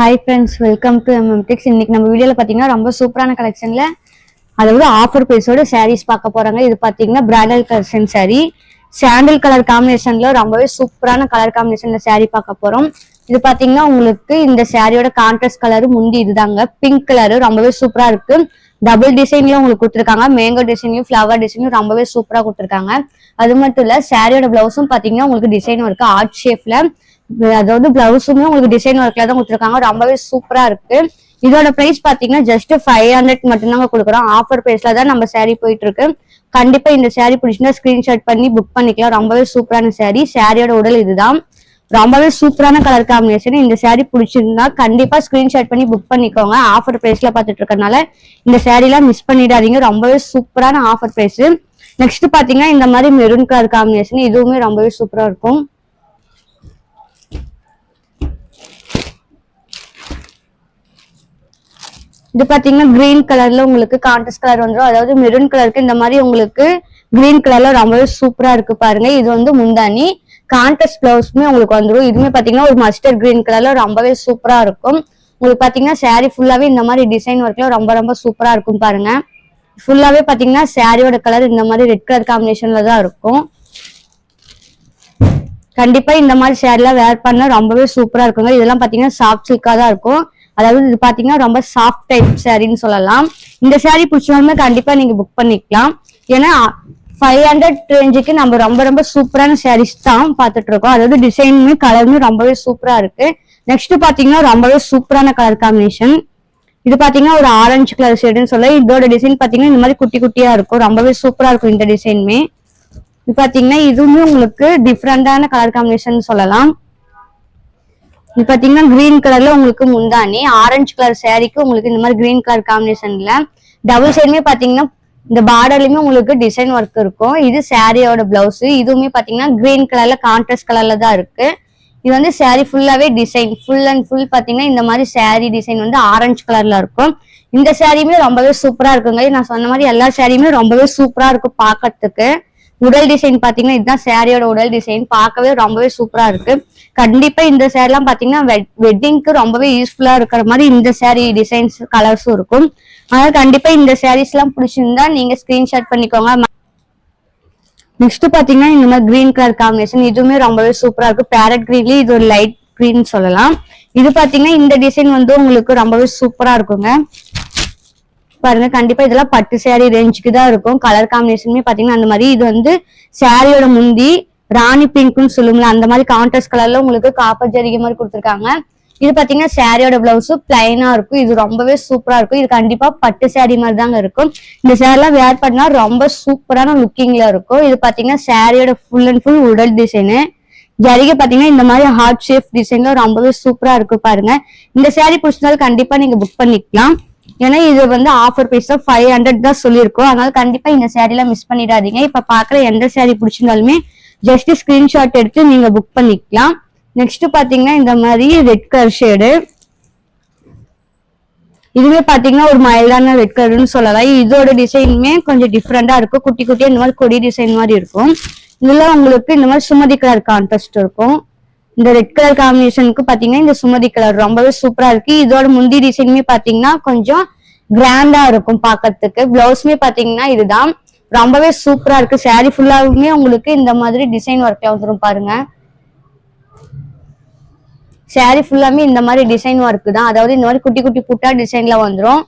Hi friends welcome to எம்எம்டிக்ஸ் இன்னைக்கு நம்ம வீடியோல பாத்தீங்கன்னா ரொம்ப சூப்பரான கலெக்ஷன்ல அதாவது ஆஃபர் பிரைஸோட சாரீஸ் பார்க்க போறாங்க. இது பாத்தீங்கன்னா bridal collection sari sandal colour காம்பினேஷன்ல ரொம்பவே சூப்பரான கலர் காம்பினேஷன்ல சாரீ பார்க்க போறோம். இது பாத்தீங்கன்னா உங்களுக்கு இந்த சாரியோட கான்ட்ராஸ்ட் கலர் முந்தி இதுதாங்க. பிங்க் கலரு ரொம்பவே சூப்பரா இருக்கு. டபுள் டிசைன்லயும் உங்களுக்கு கொடுத்துருக்காங்க. மேங்கோ டிசைன்லயும் ஃபிளவர் டிசைன்லயும் ரொம்பவே சூப்பரா கொடுத்துருக்காங்க. அது மட்டும் இல்ல சாரியோட பிளவுஸும் பாத்தீங்கன்னா உங்களுக்கு டிசைன் இருக்கு ஆர்ட் ஷேப்ல அதாவது பிளவுஸுமே உங்களுக்கு டிசைன் ஒர்க்ல தான் கொடுத்துருக்காங்க. ரொம்பவே சூப்பரா இருக்கு. இதோட பிரைஸ் பாத்தீங்கன்னா ஜஸ்ட் ஃபைவ் ஹண்ட்ரட் மட்டும்தாங்க கொடுக்குறோம். ஆஃபர் பிரைஸ்ல தான் நம்ம சாரி போயிட்டு இருக்கு கண்டிப்பா இந்த சாரி பிடிச்சிருந்தா ஸ்கிரீன்ஷாட் பண்ணி புக் பண்ணிக்கலாம். ரொம்பவே சூப்பரான சாரி சாரியோட உடல் இதுதான். ரொம்பவே சூப்பரான கலர் காம்பினேஷன் இந்த சாரி பிடிச்சிருந்தா கண்டிப்பா ஸ்கிரீன்ஷாட் பண்ணி புக் பண்ணிக்கோங்க. ஆஃபர் பிரைஸ்ல பாத்துட்டு இருக்கறனால இந்த saree எல்லாம் மிஸ் பண்ணிடாதீங்க ரொம்பவே சூப்பரான ஆஃபர் பிரைஸ் நெக்ஸ்ட் பாத்தீங்கன்னா இந்த மாதிரி மெரூன் கலர் காம்பினேஷன் இதுவுமே ரொம்பவே சூப்பரா இருக்கும். இது பாத்தீங்கன்னா கிரீன் கலர்ல உங்களுக்கு கான்ட்ராஸ்ட் கலர் வந்துடும் அதாவது மெரூன் கலருக்கு இந்த மாதிரி உங்களுக்கு கிரீன் கலர்ல ரொம்பவே சூப்பரா இருக்கு பாருங்க. இது வந்து முந்தானி கான்ட்ராஸ்ட் பிளவுஸ்மே உங்களுக்கு வந்துடும் இதுவுமே பாத்தீங்கன்னா ஒரு மஸ்டர்ட் கிரீன் கலர்ல ரொம்பவே சூப்பரா இருக்கும். உங்களுக்கு பாத்தீங்கன்னா சாரி ஃபுல்லாவே இந்த மாதிரி டிசைன் ஒர்க்ல ரொம்ப ரொம்ப சூப்பரா இருக்கும் பாருங்க. ஃபுல்லாவே பாத்தீங்கன்னா சாரியோட கலர் இந்த மாதிரி ரெட் கலர் காம்பினேஷன்ல தான் இருக்கும். கண்டிப்பா இந்த மாதிரி சேரீலாம் வேர் பண்ணா ரொம்பவே சூப்பரா இருக்குங்க. இதெல்லாம் பாத்தீங்கன்னா சாஃப்ட் சில்கா தான் இருக்கும். அதாவது இது பாத்தீங்கன்னா ரொம்ப சாஃப்ட் டைப் சாரின்னு சொல்லலாம். இந்த சாரி பிடிச்சவங்க கண்டிப்பா நீங்க புக் பண்ணிக்கலாம். ஏன்னா ஃபைவ் ஹண்ட்ரட் ரேஞ்சுக்கு நம்ம ரொம்ப ரொம்ப சூப்பரான சாரீஸ் தான் பார்த்துட்டு இருக்கோம் அதாவது டிசைனுமே கலருமே ரொம்பவே சூப்பரா இருக்கு. நெக்ஸ்ட் பாத்தீங்கன்னா ரொம்பவே சூப்பரான கலர் காம்பினேஷன் இது பாத்தீங்கன்னா ஒரு ஆரஞ்சு கலர் ஷேடுன்னு சொல்ல இதோட டிசைன் பாத்தீங்கன்னா இந்த மாதிரி குட்டி குட்டியா இருக்கும். ரொம்பவே சூப்பரா இருக்கும் இந்த டிசைனுமே இது பாத்தீங்கன்னா இதுவுமே உங்களுக்கு டிஃப்ரெண்டான கலர் காம்பினேஷன் சொல்லலாம். இது பாத்தீங்கன்னா கிரீன் கலர்ல உங்களுக்கு முந்தானி ஆரஞ்சு கலர் சாரிக்கு உங்களுக்கு இந்த மாதிரி கிரீன் கலர் காம்பினேஷன்ல டபுள் சைடுமே பாத்தீங்கன்னா இந்த பார்டர்லயுமே உங்களுக்கு டிசைன் ஒர்க் இருக்கும். இது சாரியோட பிளவுஸ் இதுவுமே பாத்தீங்கன்னா கிரீன் கலர்ல கான்ட்ராஸ்ட் கலர்ல தான் இருக்கு. இது வந்து சாரி ஃபுல்லாவே டிசைன் ஃபுல் அண்ட் ஃபுல் பாத்தீங்கன்னா இந்த மாதிரி சாரி டிசைன் வந்து ஆரஞ்சு கலர்ல இருக்கும். இந்த சாரியுமே ரொம்பவே சூப்பரா இருக்குங்க. நான் சொன்ன மாதிரி எல்லா சாரியுமே ரொம்பவே சூப்பரா இருக்கும் பாக்கிறதுக்கு. உடல் டிசைன் பாத்தீங்கன்னா இதுதான் சேரீயோட உடல் டிசைன் பார்க்கவே ரொம்பவே சூப்பரா இருக்கு. கண்டிப்பா இந்த சேரீலாம் பாத்தீங்கன்னா வெட்டிங்க்கு ரொம்பவே யூஸ்ஃபுல்லா இருக்கிற மாதிரி இந்த சேரீ டிசைன்ஸ் கலர்ஸும் இருக்கும். அதனால கண்டிப்பா இந்த சாரீஸ் எல்லாம் பிடிச்சிருந்தா நீங்க ஸ்கிரீன்ஷாட் பண்ணிக்கோங்க. நெக்ஸ்ட் பாத்தீங்கன்னா இந்த மாதிரி கிரீன் கலர் காம்பினேஷன் இதுவுமே ரொம்பவே சூப்பரா இருக்கு. பேரட் கிரீன்லயே இது ஒரு லைட் கிரீன் சொல்லலாம். இது பாத்தீங்கன்னா இந்த டிசைன் வந்து உங்களுக்கு ரொம்பவே சூப்பரா இருக்குங்க. பாருங்க கண்டிப்பா இதெல்லாம் பட்டு saree ரேஞ்சுக்கு தான் இருக்கும். கலர் காம்பினேஷனுமே பாத்தீங்கன்னா அந்த மாதிரி இது வந்து சாரியோட முந்தி ராணி பிங்க்னு சொல்லுங்களா அந்த மாதிரி கான்ட்ராஸ்ட் கலர்ல உங்களுக்கு காப்பர் ஜரிகை மாதிரி கொடுத்துருக்காங்க. இது பாத்தீங்கன்னா சாரியோட பிளவுஸ் பிளைனா இருக்கும். இது ரொம்பவே சூப்பரா இருக்கும். இது கண்டிப்பா பட்டு சாரி மாதிரி தாங்க இருக்கும். இந்த சேரீலாம் வேர் பண்ணா ரொம்ப சூப்பரான லுக்கிங்ல இருக்கும். இது பாத்தீங்கன்னா சாரியோட ஃபுல் அண்ட் ஃபுல் உடல் டிசைனு ஜரிகை பாத்தீங்கன்னா இந்த மாதிரி ஹார்ட் ஷேப் டிசைன்ல ரொம்பவே சூப்பரா இருக்கும் பாருங்க. இந்த சாரி பிடிச்சிருந்தாலும் கண்டிப்பா நீங்க புக் பண்ணிக்கலாம். ஏன்னா இது வந்து ஆஃபர் பிரைஸ் தான் ஃபைவ் ஹண்ட்ரட் தான் சொல்லியிருக்கோம். அதனால கண்டிப்பா இந்த சேரீலாம் மிஸ் பண்ணிடாதீங்க. இப்ப பாக்குற எந்த சேரீ பிடிச்சிருந்தாலுமே ஜஸ்ட் ஸ்கிரீன்ஷாட் எடுத்து நீங்க புக் பண்ணிக்கலாம். நெக்ஸ்ட் பாத்தீங்கன்னா இந்த மாதிரி ரெட் கலர் ஷேடு இதுவே பாத்தீங்கன்னா ஒரு மைல்டான ரெட் கலர்னு சொல்லலாம். இதோட டிசைனுமே கொஞ்சம் டிஃப்ரெண்டா இருக்கும். குட்டி குட்டியா இந்த மாதிரி கொடி டிசைன் மாதிரி இருக்கும். இதுல உங்களுக்கு இந்த மாதிரி சுமதி கலர் கான்ட்ராஸ்ட் இருக்கும். இந்த ரெட் கலர் காம்பினேஷனுக்கு பாத்தீங்கன்னா இந்த சுமதி கலர் ரொம்பவே சூப்பரா இருக்கு. இதோட முந்தி டிசைனுமே பாத்தீங்கன்னா கொஞ்சம் கிராண்டா இருக்கும் பாக்கிறதுக்கு. பிளவுஸ்மே பாத்தீங்கன்னா இதுதான். ரொம்பவே சூப்பரா இருக்கு. சாரி ஃபுல்லாவுமே உங்களுக்கு இந்த மாதிரி டிசைன் ஒர்க்ல வந்துடும் பாருங்க. சாரி ஃபுல்லாமே இந்த மாதிரி டிசைன் ஒர்க் தான். அதாவது இந்த மாதிரி குட்டி குட்டி புட்டா டிசைன்ல வந்துடும்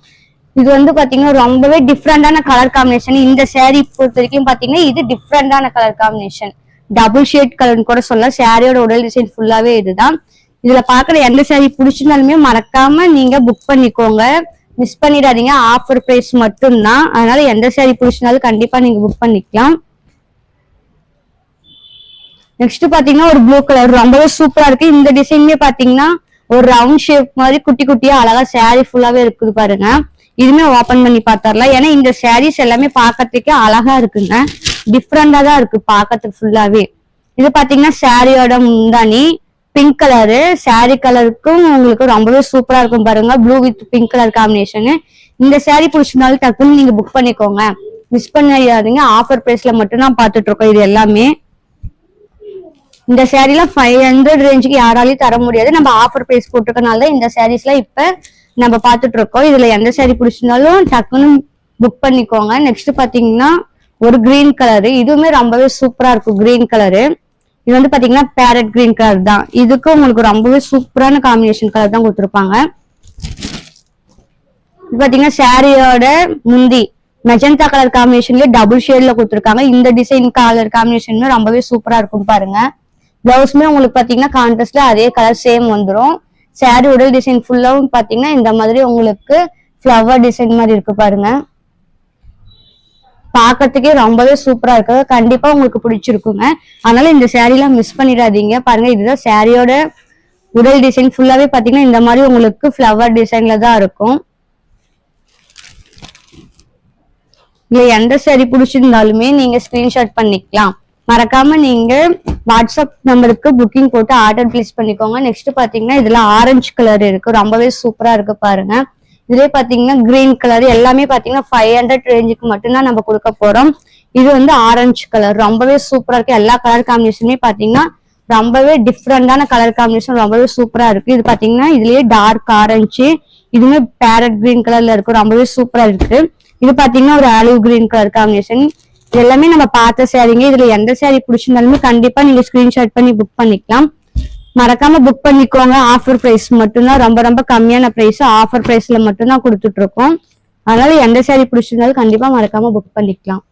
இது வந்து பாத்தீங்கன்னா ரொம்பவே டிஃப்ரெண்டான கலர் காம்பினேஷன் இந்த சேரீ பொறுத்த வரைக்கும் பாத்தீங்கன்னா இது டிஃப்ரெண்டான கலர் காம்பினேஷன் டபுள் ஷேட் கலர்னு கூட சொல்லலாம். சாரியோட உடல் டிசைன் ஃபுல்லாவே இதுதான். இதுல பாக்குற எந்த சாரி பிடிச்சிருந்தாலுமே மறக்காம நீங்க புக் பண்ணிக்கோங்க. மிஸ் பண்ணிடாதீங்க. ஆஃபர் பிரைஸ் மட்டும்தான். அதனால எந்த சாரி பிடிச்சினாலும் கண்டிப்பா நீங்க புக் பண்ணிக்கலாம். நெக்ஸ்ட் பாத்தீங்கன்னா ஒரு ப்ளூ கலர் ரொம்பவே சூப்பரா இருக்கு. இந்த டிசைன்லயே பாத்தீங்கன்னா ஒரு ரவுண்ட் ஷேப் மாதிரி குட்டி குட்டியா அழகா சாரி ஃபுல்லாவே இருக்குது பாருங்க. இதுமே ஓபன் பண்ணி பார்த்தரலாம் ஏன்னா இந்த சாரீஸ் எல்லாமே பார்க்கறதுக்கே அழகா இருக்குங்க. டிஃப்ரெண்டா தான் இருக்கு பார்க்கறதுக்கு ஃபுல்லாவே இது பாத்தீங்கன்னா சாரியோட முந்தானி பிங்க் கலரு சாரி கலருக்கும் உங்களுக்கு ரொம்பவே சூப்பரா இருக்கும் பாருங்க. Blue with pink colour combination இந்த சாரி பிடிச்சிருந்தாலும் டக்குன்னு நீங்க புக் பண்ணிக்கோங்க. மிஸ் பண்ணிடாதீங்க. ஆஃபர் பிரைஸ்ல மட்டும் தான் பாத்துட்டு இருக்கோம் இது எல்லாமே. இந்த சேரீல ஃபைவ் ஹண்ட்ரட் ரேஞ்சுக்கு யாராலையும் தர முடியாது. நம்ம ஆஃபர் பிரைஸ் போட்டிருக்கனால இந்த சாரீஸ்லாம் இப்ப நம்ம பாத்துட்டு இருக்கோம் இதுல எந்த சாரி பிடிச்சிருந்தாலும் டக்குன்னு புக் பண்ணிக்கோங்க. நெக்ஸ்ட் பாத்தீங்கன்னா ஒரு கிரீன் கலரு இதுவுமே ரொம்பவே சூப்பரா இருக்கும் கிரீன் கலரு இது வந்து பாத்தீங்கன்னா பேரட் கிரீன் கலர் தான். இதுக்கு உங்களுக்கு ரொம்பவே சூப்பரான காம்பினேஷன் கலர் தான் கொடுத்துருப்பாங்க. இது பாத்தீங்கன்னா சாரியோட முந்தி மெஜந்தா கலர் காம்பினேஷன்லயே டபுள் ஷேட்ல கொடுத்துருக்காங்க. இந்த டிசைன் கலர் காம்பினேஷன் ரொம்பவே சூப்பரா இருக்கும் பாருங்க. பிளவுஸ்மே உங்களுக்கு பாத்தீங்கன்னா கான்ட்ராஸ்ட்ல அதே கலர் சேம் வந்துரும். சாரி உடல் டிசைன் ஃபுல்லாவும் பாத்தீங்கன்னா இந்த மாதிரி உங்களுக்கு ஃப்ளவர் டிசைன் மாதிரி இருக்கு பாருங்க. பார்க்கறதுக்கே ரொம்பவே சூப்பரா இருக்கு. கண்டிப்பா உங்களுக்கு பிடிச்சிருக்குங்க. அதனால இந்த சாரீலாம் மிஸ் பண்ணிடாதீங்க. பாருங்க இதுதான் சாரியோட உடல் டிசைன் ஃபுல்லாவே பாத்தீங்கன்னா இந்த மாதிரி உங்களுக்கு ஃப்ளவர் டிசைன்ல தான் இருக்கும். இல்ல எந்த saree பிடிச்சிருந்தாலுமே நீங்க ஸ்கிரீன்ஷாட் பண்ணிக்கலாம். மறக்காம நீங்க வாட்ஸ்அப் நம்பருக்கு புக்கிங் போட்டு ஆர்டர் பிளேஸ் பண்ணிக்கோங்க. நெக்ஸ்ட் பாத்தீங்கன்னா இதுல ஆரஞ்சு கலர் இருக்கு. ரொம்பவே சூப்பரா இருக்கு பாருங்க. இதுலயே பாத்தீங்கன்னா கிரீன் கலர் எல்லாமே பாத்தீங்கன்னா ஃபைவ் ஹண்ட்ரட் ரேஞ்சுக்கு மட்டும்தான் நம்ம கொடுக்க போறோம். இது வந்து ஆரஞ்சு கலர் ரொம்பவே சூப்பரா இருக்கு. எல்லா கலர் காம்பினேஷனுமே பாத்தீங்கன்னா ரொம்பவே டிஃப்ரெண்டான கலர் காம்பினேஷன் ரொம்பவே சூப்பரா இருக்கு. இது பாத்தீங்கன்னா இதுலயே டார்க் ஆரஞ்சு இதுவுமே பேரட் கிரீன் கலர்ல இருக்கு. ரொம்பவே சூப்பரா இருக்கு. இது பாத்தீங்கன்னா ஒரு ஆலிவ் கிரீன் கலர் காம்பினேஷன் எல்லாமே நம்ம பார்த்த சேரீங்க இதுல எந்த சேரீ பிடிச்சிருந்தாலுமே கண்டிப்பா நீங்க ஸ்கிரீன்ஷாட் பண்ணி புக் பண்ணிக்கலாம். மறக்காம புக் பண்ணிக்கோங்க. ஆஃபர் பிரைஸ் மட்டும்தான். ரொம்ப ரொம்ப கம்மியான ப்ரைஸ் ஆஃபர் பிரைஸ்ல மட்டும்தான் கொடுத்துட்டு இருக்கோம். அதனால எந்த சேரீ பிடிச்சிருந்தாலும் கண்டிப்பா மறக்காம புக் பண்ணிக்கலாம்.